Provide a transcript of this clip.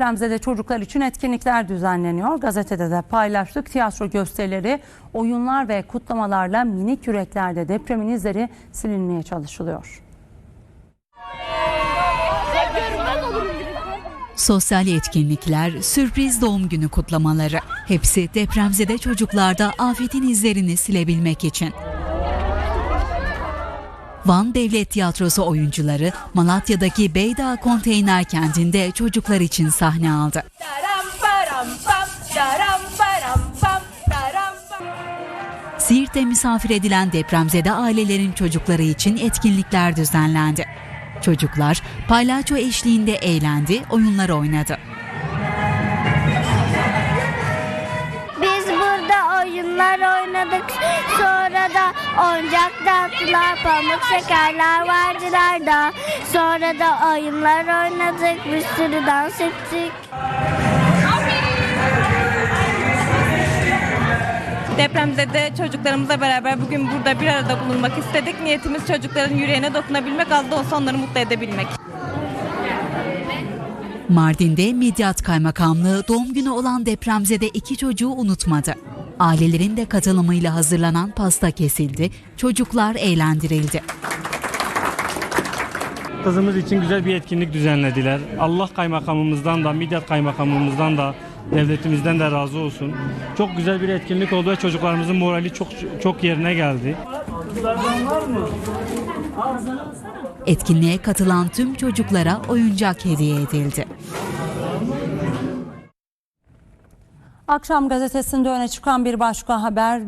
Depremzede çocuklar için etkinlikler düzenleniyor. Gazetede de paylaştık. Tiyatro gösterileri, oyunlar ve kutlamalarla minik yüreklerde depremin izleri silinmeye çalışılıyor. Sosyal etkinlikler, sürpriz doğum günü kutlamaları. Hepsi depremzede çocuklarda afetin izlerini silebilmek için. Van Devlet Tiyatrosu oyuncuları Malatya'daki Beydağ Konteyner Kenti'nde çocuklar için sahne aldı. Siirt'te misafir edilen depremzede ailelerin çocukları için etkinlikler düzenlendi. Çocuklar palyaço eşliğinde eğlendi, oyunlar oynadı. Biz burada oyunlar oynadık. Sonra oyuncak dağıttılar. Pamuk şekerler verdiler da. Sonra da oyunlar oynadık. Bir sürü dans ettik. Depremzede çocuklarımızla beraber bugün burada bir arada bulunmak istedik. Niyetimiz çocukların yüreğine dokunabilmek, az da olsa onları mutlu edebilmek. Mardin'de Midyat Kaymakamlığı doğum günü olan depremzede iki çocuğu unutmadı. Ailelerin de katılımıyla hazırlanan pasta kesildi, çocuklar eğlendirildi. Kızımız için güzel bir etkinlik düzenlediler. Allah kaymakamımızdan da, Midyat kaymakamımızdan da, devletimizden de razı olsun. Çok güzel bir etkinlik oldu ve çocuklarımızın morali çok çok yerine geldi. Etkinliğe katılan tüm çocuklara oyuncak hediye edildi. Akşam gazetesinde öne çıkan bir başka haber